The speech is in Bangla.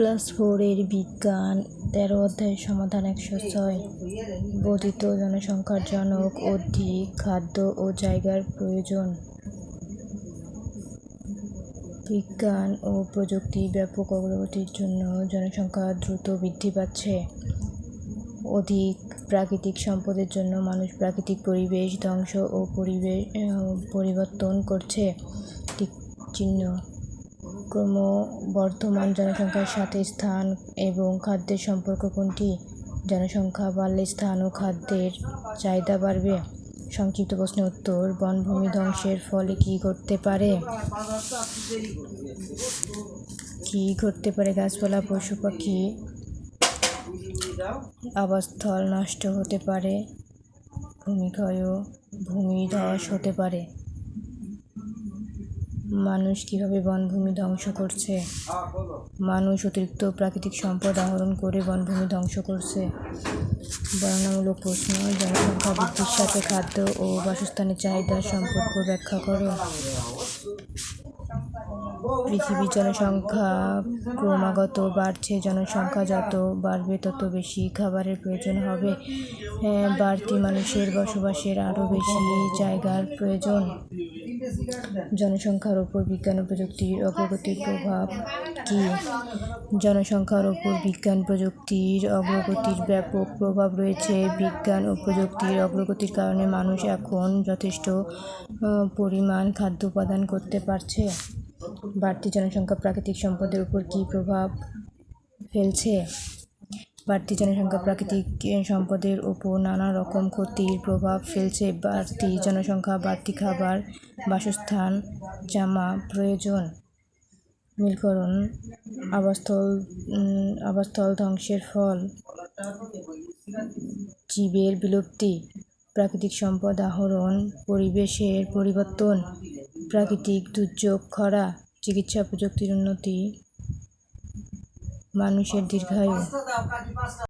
ক্লাস ফোরের বিজ্ঞান, তেরো অধ্যায়ের সমাধান একশো ছয়। বর্ধিত জনসংখ্যার জনক, অধিক খাদ্য ও জায়গার প্রয়োজন। বিজ্ঞান ও প্রযুক্তি ব্যাপক অগ্রগতির জন্য জনসংখ্যা দ্রুত বৃদ্ধি পাচ্ছে। অধিক প্রাকৃতিক সম্পদের জন্য মানুষ প্রাকৃতিক পরিবেশ ধ্বংস ও পরিবেশ পরিবর্তন করছে। চিহ্ন ক্রমবর্ধমান জনসংখ্যার সাথে স্থান এবং খাদ্যের সম্পর্ক কোনটি? জনসংখ্যা বাড়লে স্থান ও খাদ্যের চাহিদা বাড়বে। সংক্ষিপ্ত প্রশ্নের উত্তর, বনভূমি ধ্বংসের ফলে কী ঘটতে পারে? কী ঘটতে পারে? গাছপালা, পশু পাখি, আবাসস্থল নষ্ট হতে পারে, ভূমিক্ষয় ও ভূমিধস হতে পারে। মানুষ কীভাবে বনভূমি ধ্বংস করছে? মানুষ অতিরিক্ত প্রাকৃতিক সম্পদ আহরণ করে বনভূমি ধ্বংস করছে। বর্ণনামূলক প্রশ্ন জনসংখ্যা বৃদ্ধির সাথে খাদ্য ও বাসস্থানের চাহিদার সম্পর্ক ব্যাখ্যা করো। পৃথিবীর জনসংখ্যা ক্রমাগত বাড়ছে জনসংখ্যা যত বাড়বে তত বেশি খাবারের প্রয়োজন হবে। হ্যাঁ, বাড়তি মানুষের বসবাসের আরও বেশি জায়গার প্রয়োজন। জনসংখ্যার উপর বিজ্ঞান ও প্রযুক্তির অগ্রগতির প্রভাব কী? জনসংখ্যার ওপর বিজ্ঞান, প্রযুক্তির অগ্রগতির ব্যাপক প্রভাব রয়েছে। বিজ্ঞান ও প্রযুক্তির অগ্রগতির কারণে মানুষ এখন যথেষ্ট পরিমাণ খাদ্য উপাদান করতে পারছে। বাড়তি জনসংখ্যা প্রাকৃতিক সম্পদের উপর কী প্রভাব ফেলছে? বাড়তি জনসংখ্যা প্রাকৃতিক সম্পদের উপর নানা রকম ক্ষতির প্রভাব ফেলছে। বাড়তি জনসংখ্যা, বাড়তি খাবার, বাসস্থান, জামা প্রয়োজন মিলকরণ আবাসস্থল আবাসস্থল ধ্বংসের ফল, জীবের বিলুপ্তি, প্রাকৃতিক সম্পদ আহরণ, পরিবেশের পরিবর্তন, প্রাকৃতিক দুর্যোগ, খরা, চিকিৎসা প্রযুক্তির উন্নতি মানুষের দীর্ঘায়ু।